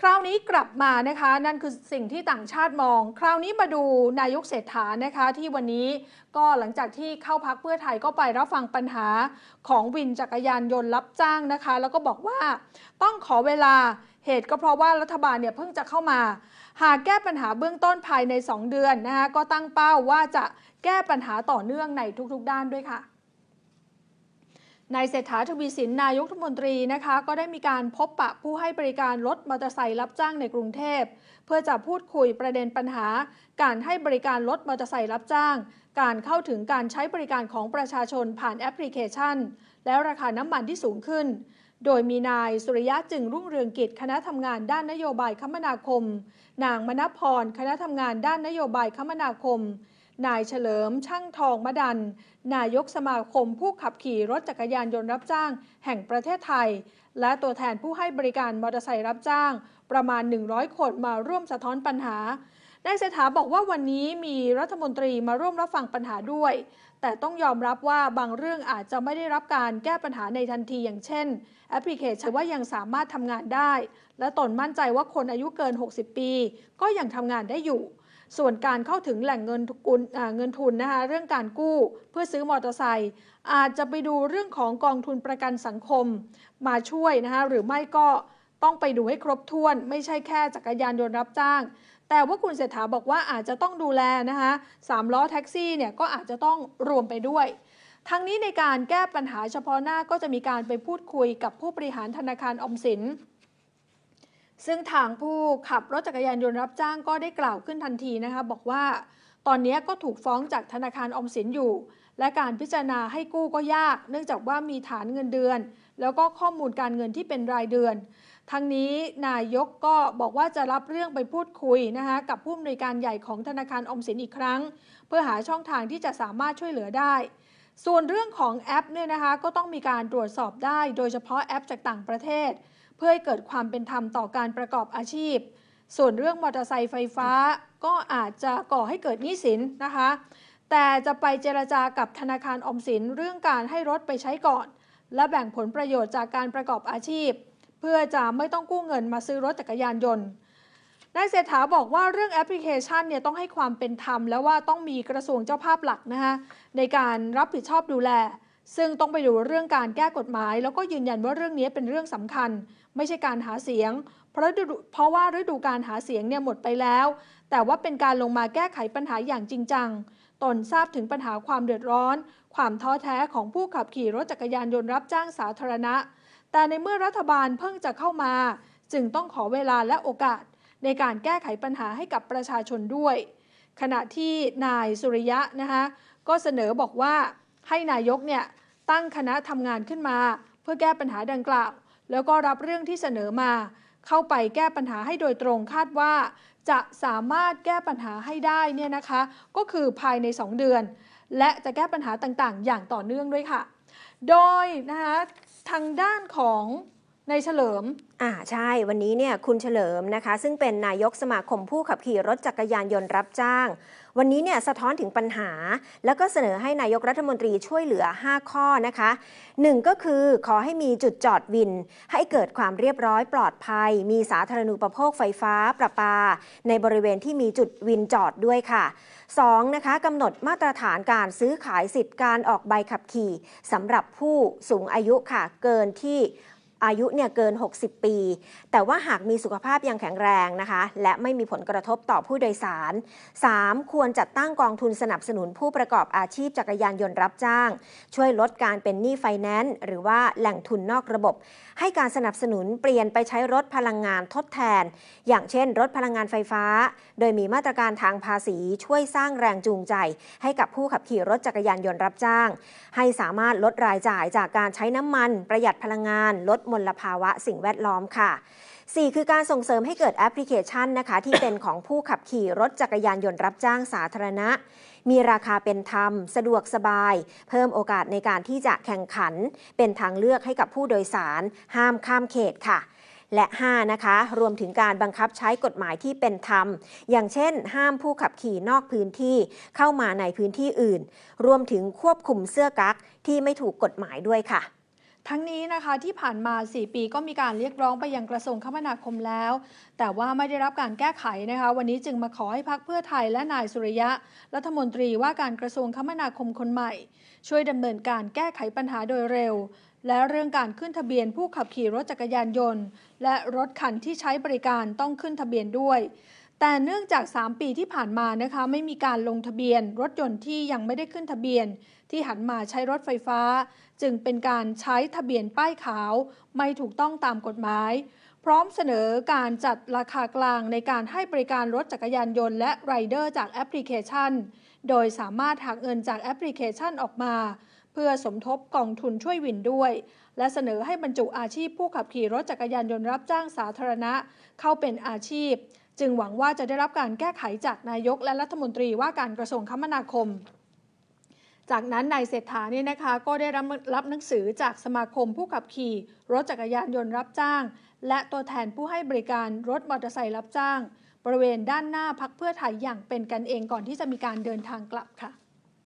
คราวนี้กลับมานะคะนั่นคือสิ่งที่ต่างชาติมอง คราวนี้มาดูนายกเศรษฐานะคะที่วันนี้ก็หลังจากที่เข้าพักเพื่อไทยก็ไปรับฟังปัญหาของวินจักรยานยนต์รับจ้างนะคะ แล้วก็บอกว่าต้องขอเวลาเหตุก็เพราะว่ารัฐบาลเนี่ยเพิ่งจะเข้ามา หากแก้ปัญหาเบื้องต้นภายใน 2 เดือนนะคะก็ตั้งเป้าว่าจะแก้ปัญหาต่อเนื่องในทุกๆ ด้านด้วยค่ะ นายเศรษฐาทวีสินนายกรัฐมนตรีนะคะ ก็ได้มีการพบปะผู้ให้บริการรถมอเตอร์ไซค์รับจ้างในกรุงเทพ เพื่อจะพูดคุยประเด็นปัญหา การให้บริการรถมอเตอร์ไซค์รับจ้าง การเข้าถึงการใช้บริการของประชาชนผ่านแอปพลิเคชัน แล้วราคาน้ำมันที่สูงขึ้น โดยมีนายสุริยะจึงรุ่งเรืองกิจคณะทำงานด้านนโยบายคมนาคม นางมณพรคณะทำงานด้านนโยบายคมนาคม นายเฉลิมช่างทองมะดัน นายกสมาคมผู้ขับขี่รถจักรยานยนต์รับจ้าง แห่งประเทศไทย และตัวแทนผู้ให้บริการมอเตอร์ไซค์รับจ้าง ประมาณ 100 คนมาร่วมสะท้อนปัญหานายเศรษฐาบอกว่าวันนี้มีรัฐมนตรีมาร่วมรับฟังปัญหาด้วย แต่ต้องยอมรับว่าบางเรื่องอาจจะไม่ได้รับการแก้ปัญหาในทันทีอย่างเช่น แอปพลิเคชันว่ายังสามารถทำงานได้ และตนมั่นใจว่าคนอายุเกิน 60 ปี ก็ยังทำงานได้อยู่ ส่วนการเข้าถึงแหล่งเงินทุนเงินทุนนะคะเรื่องการกู้เพื่อซื้อมอเตอร์ไซค์อาจจะไปดูเรื่องของกองทุนประกันสังคมมาช่วยนะคะหรือไม่ก็ต้องไปดูให้ครบถ้วน ไม่ใช่แค่จักรยานยนต์รับจ้าง แต่ว่าคุณเศรษฐาบอกว่าอาจจะต้องดูแลนะคะสามล้อแท็กซี่เนี่ยก็อาจจะต้องรวมไปด้วยทั้งนี้ในการแก้ปัญหาเฉพาะหน้าก็จะมีการไปพูดคุยกับผู้บริหารธนาคารอมสิน ซึ่งทางผู้ขับรถจักรยานยนต์รับจ้างก็ได้กล่าวขึ้นทันทีนะคะ บอกว่าตอนนี้ก็ถูกฟ้องจากธนาคารอมสินอยู่ และการพิจารณาให้กู้ก็ยาก เนื่องจากว่ามีฐานเงินเดือน แล้วก็ข้อมูลการเงินที่เป็นรายเดือน ทั้งนี้นายกก็บอกว่าจะรับเรื่องไปพูดคุยนะคะกับผู้อำนวยการใหญ่ของธนาคารอมสินอีกครั้ง เพื่อหาช่องทางที่จะสามารถช่วยเหลือได้ ส่วนเรื่องของแอปเนี่ยนะคะก็ต้องมีการตรวจสอบได้ โดยเฉพาะแอปจากต่างประเทศ เพื่อให้เกิดความเป็นธรรมต่อการประกอบอาชีพ ส่วนเรื่องมอเตอร์ไซค์ไฟฟ้าก็อาจจะก่อให้เกิดหนี้สินนะคะ แต่จะไปเจรจากับธนาคารอมสินเรื่องการให้รถไปใช้ก่อน และแบ่งผลประโยชน์จากการประกอบอาชีพ เพื่อจะไม่ต้องกู้เงินมาซื้อรถจักรยานยนต์นายเศรษฐาบอกว่าเรื่องแอปพลิเคชันเนี่ยต้องให้ความเป็นธรรม แล้วว่าต้องมีกระทรวงเจ้าภาพหลักนะคะในการรับผิดชอบดูแล ซึ่งต้องไปดูเรื่องการแก้กฎหมาย แล้วก็ยืนยันว่าเรื่องนี้เป็นเรื่องสำคัญ ไม่ใช่การหาเสียง เพราะเพราะว่าฤดูการหาเสียงเนี่ยหมดไปแล้ว แต่ว่าเป็นการลงมาแก้ไขปัญหาอย่างจริงจังตนทราบถึงปัญหาความเดือดร้อน ความท้อแท้ของผู้ขับขี่รถจักรยานยนต์รับจ้างสาธารณะ แต่ในเมื่อรัฐบาลเพิ่งจะเข้ามา จึงต้องขอเวลาและโอกาส ในการแก้ไขปัญหาให้กับประชาชนด้วย ขณะที่นายสุริยะนะคะก็เสนอบอกว่า ให้นายกเนี่ยตั้งคณะทำงานขึ้นมา เพื่อแก้ปัญหาดังกล่าว แล้วก็รับเรื่องที่เสนอมา เข้าไปแก้ปัญหาให้โดยตรงคาดว่า จะสามารถแก้ปัญหาให้ได้เนี่ยนะคะ ก็คือภายใน 2 เดือน และจะแก้ปัญหาต่างๆ อย่างต่อเนื่องด้วยค่ะ โดยนะคะทางด้านของ ในเฉลิม อ่าใช่ วันนี้เนี่ยคุณเฉลิมนะคะ ซึ่งเป็นนายกสมาคมผู้ขับขี่รถจักรยานยนต์รับจ้าง วันนี้เนี่ยสะท้อนถึงปัญหา แล้วก็เสนอให้นายกรัฐมนตรีช่วยเหลือ 5 ข้อนะคะ 1 ก็คือขอให้มีจุดจอดวิน ให้เกิดความเรียบร้อยปลอดภัย มีสาธารณูปโภคไฟฟ้าประปา ในบริเวณที่มีจุดวินจอดด้วยค่ะ 2. นะคะกำหนดมาตรฐานการซื้อขายสิทธิ์การออกใบขับขี่สำหรับผู้สูงอายุค่ะเกินที่ อายุเนี่ยเกิน 60 ปี แต่ว่าหากมีสุขภาพยังแข็งแรงนะคะ และไม่มีผลกระทบต่อผู้โดยสาร 3. ควรจัดตั้งกองทุนสนับสนุนผู้ประกอบอาชีพจักรยานยนต์รับจ้าง ช่วยลดการเป็นหนี้ไฟแนนซ์หรือว่าแหล่งทุนนอกระบบ ให้การสนับสนุนเปลี่ยนไปใช้รถพลังงานทดแทน อย่างเช่น รถพลังงานไฟฟ้า โดยมีมาตรการทางภาษี ช่วยสร้างแรงจูงใจ ให้กับผู้ขับขี่รถจักรยานยนต์รับจ้าง ให้สามารถลดรายจ่ายจากการใช้น้ำมัน ประหยัดพลังงานลดมลภาวะสิ่งแวดล้อมค่ะ 4 คือการส่งเสริมให้เกิดแอปพลิเคชันนะคะ ที่เป็นของผู้ขับขี่รถจักรยานยนต์รับจ้างสาธารณะ มีราคาเป็นธรรม สะดวกสบาย เพิ่มโอกาสในการที่จะแข่งขัน เป็นทางเลือกให้กับผู้โดยสาร ห้ามข้ามเขตค่ะและ 5 นะคะ รวมถึงการบังคับใช้กฎหมายที่เป็นธรรม อย่างเช่น ห้ามผู้ขับขี่นอกพื้นที่เข้ามาในพื้นที่อื่น รวมถึงควบคุมเสื้อกั๊กที่ไม่ถูกกฎหมายด้วยค่ะ ทั้งนี้นะคะที่ผ่านมา 4 ปีก็มีการเรียกร้องไปยังกระทรวงคมนาคมแล้ว แต่ว่าไม่ได้รับการแก้ไขนะคะ วันนี้จึงมาขอให้พักเพื่อไทยและนายสุริยะ รัฐมนตรีว่าการกระทรวงคมนาคมคนใหม่ ช่วยดำเนินการแก้ไขปัญหาโดยเร็ว และเรื่องการขึ้นทะเบียนผู้ขับขี่รถจักรยานยนต์ และรถคันที่ใช้บริการต้องขึ้นทะเบียนด้วย แต่เนื่องจาก 3 ปีที่ผ่านมานะคะไม่มีการลงทะเบียน รถยนต์ที่ยังไม่ได้ขึ้นทะเบียน ที่หันมาใช้รถไฟฟ้า จึงเป็นการใช้ทะเบียนป้ายขาว ไม่ถูกต้องตามกฎหมาย พร้อมเสนอการจัดราคากลางในการให้บริการรถจักรยานยนต์และไรเดอร์จากแอปพลิเคชัน โดยสามารถหักเงินจากแอปพลิเคชันออกมา เพื่อสมทบกองทุนช่วยวินด้วย และเสนอให้บรรจุอาชีพผู้ขับขี่รถจักรยานยนต์รับจ้างสาธารณะ เข้าเป็นอาชีพ จึงหวังว่าจะได้รับการแก้ไขจากนายกและรัฐมนตรีว่าการกระทรวงคมนาคม จากนั้นนายเศรษฐานี่นะคะก็ได้รับรับหนังสือจากสมาคมผู้ขับขี่ รถจักรยานยนต์รับจ้าง และตัวแทนผู้ให้บริการรถมอเตอร์ไซค์รับจ้าง บริเวณด้านหน้าพักเพื่อไทยอย่างเป็นกันเองก่อนที่จะมีการเดินทางกลับค่ะ